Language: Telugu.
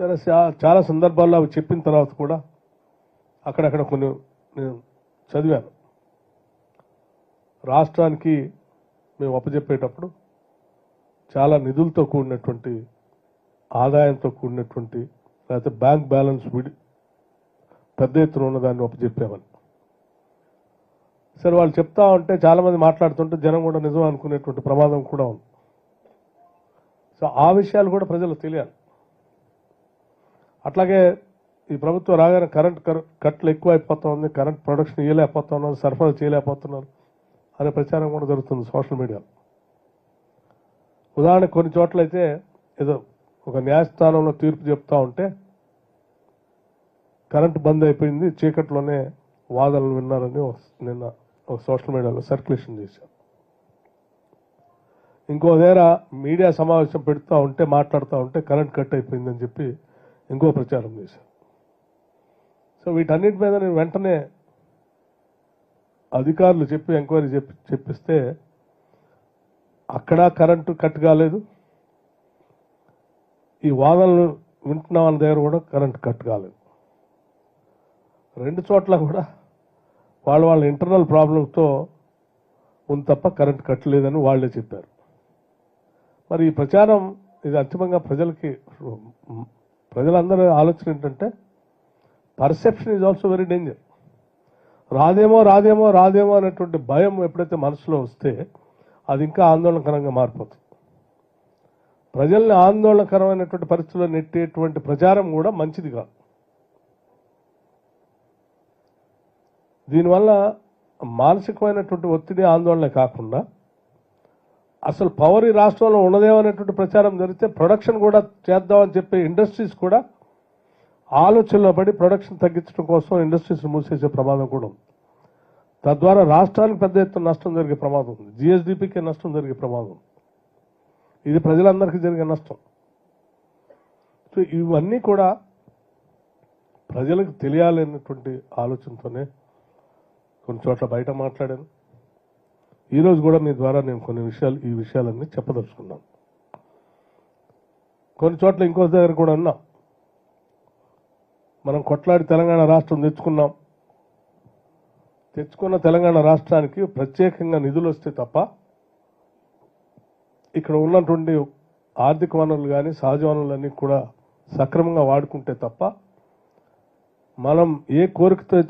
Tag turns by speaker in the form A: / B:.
A: చాలా చాలా సందర్భాల్లో అవి చెప్పిన తర్వాత కూడా అక్కడక్కడ కొన్ని నేను చదివాను. రాష్ట్రానికి మేము అప్పచెప్పేటప్పుడు చాలా నిధులతో కూడినటువంటి ఆదాయంతో కూడినటువంటి లేకపోతే బ్యాంక్ బ్యాలెన్స్ విడి పెద్ద ఎత్తున ఉన్నదాన్ని అప్పచెప్పామని సరే వాళ్ళు చెప్తా ఉంటే చాలామంది మాట్లాడుతుంటే జనం కూడా నిజం అనుకునేటువంటి ప్రమాదం కూడా ఉంది. సో ఆ విషయాలు కూడా ప్రజలకు తెలియాలి. అట్లాగే ఈ ప్రభుత్వం రాగానే కరెంట్ కట్లు ఎక్కువ అయిపోతా ఉంది కరెంట్ ప్రొడక్షన్ ఇవ్వలేకపోతా ఉన్నారు సరఫరా చేయలేకపోతున్నారు అనే ప్రచారం కూడా జరుగుతుంది సోషల్ మీడియా ఉదాహరణకు కొన్ని చోట్ల అయితే ఏదో ఒక న్యాయస్థానంలో తీర్పు చెప్తా ఉంటే కరెంట్ బంద్ అయిపోయింది చీకట్లోనే వాదనలు విన్నారని నిన్న ఒక సోషల్ మీడియాలో సర్క్యులేషన్ చేశారు. ఇంకో దగ్గర మీడియా సమావేశం పెడుతూ ఉంటే మాట్లాడుతూ ఉంటే కరెంట్ కట్ అయిపోయిందని చెప్పి ఇంకో ప్రచారం చేశారు సో వీటన్నిటి మీద నేను వెంటనే అధికారులు చెప్పి ఎంక్వైరీ చెప్పి చెప్పిస్తే అక్కడ కరెంటు కట్ కాలేదు. ఈ వాదనలు వింటున్న వాళ్ళ దగ్గర కూడా కరెంటు కట్ కాలేదు. రెండు చోట్ల కూడా వాళ్ళ వాళ్ళ ఇంటర్నల్ ప్రాబ్లంతో ఉంది తప్ప కరెంట్ కట్టలేదని వాళ్ళే చెప్పారు. మరి ఈ ప్రచారం ఇది అంతిమంగా ప్రజలకి ప్రజలందరూ ఆలోచన ఏంటంటే perception is also very danger రాదేమో రాదేమో రాదేమో అనేటువంటి భయం ఎప్పుడైతే మనసులో వస్తే అది ఇంకా ఆందోళనకరంగా మారిపోతుంది. ప్రజల్ని ఆందోళనకరమైనటువంటి పరిస్థితుల్లో నెట్టేటువంటి ప్రచారం కూడా మంచిది కాదు. దీనివల్ల మానసికమైనటువంటి ఒత్తిడి ఆందోళన కాకుండా అసలు పవర్ ఈ రాష్ట్రంలో ఉండదేమనేటువంటి ప్రచారం జరిగితే ప్రొడక్షన్ కూడా చేద్దామని చెప్పే ఇండస్ట్రీస్ కూడా ఆలోచనలో పడి ప్రొడక్షన్ తగ్గించడం కోసం ఇండస్ట్రీస్ మూసేసే ప్రమాదం కూడా ఉంది. తద్వారా రాష్ట్రానికి పెద్ద ఎత్తున నష్టం జరిగే ప్రమాదం ఉంది. జిఎస్డిపికి నష్టం జరిగే ప్రమాదం ఉంది. ఇది ప్రజలందరికీ జరిగే నష్టం. సో ఇవన్నీ కూడా ప్రజలకు తెలియాలనేటువంటి ఆలోచనతోనే కొన్ని చోట్ల బయట మాట్లాడాను. ఈరోజు కూడా మీ ద్వారా నేను కొన్ని విషయాలు ఈ విషయాలన్నీ చెప్పదలుచుకున్నాను. కొన్ని చోట్ల ఇంకో దగ్గర కూడా ఉన్నాం మనం కొట్లాడి తెలంగాణ రాష్ట్రం తెచ్చుకున్నాం. తెచ్చుకున్న తెలంగాణ రాష్ట్రానికి ప్రత్యేకంగా నిధులు వస్తే తప్ప ఇక్కడ ఉన్నటువంటి ఆర్థిక వనరులు కానీ సహజ వనరులన్నీ కూడా సక్రమంగా వాడుకుంటే తప్ప మనం ఏ కోరికతో అయితే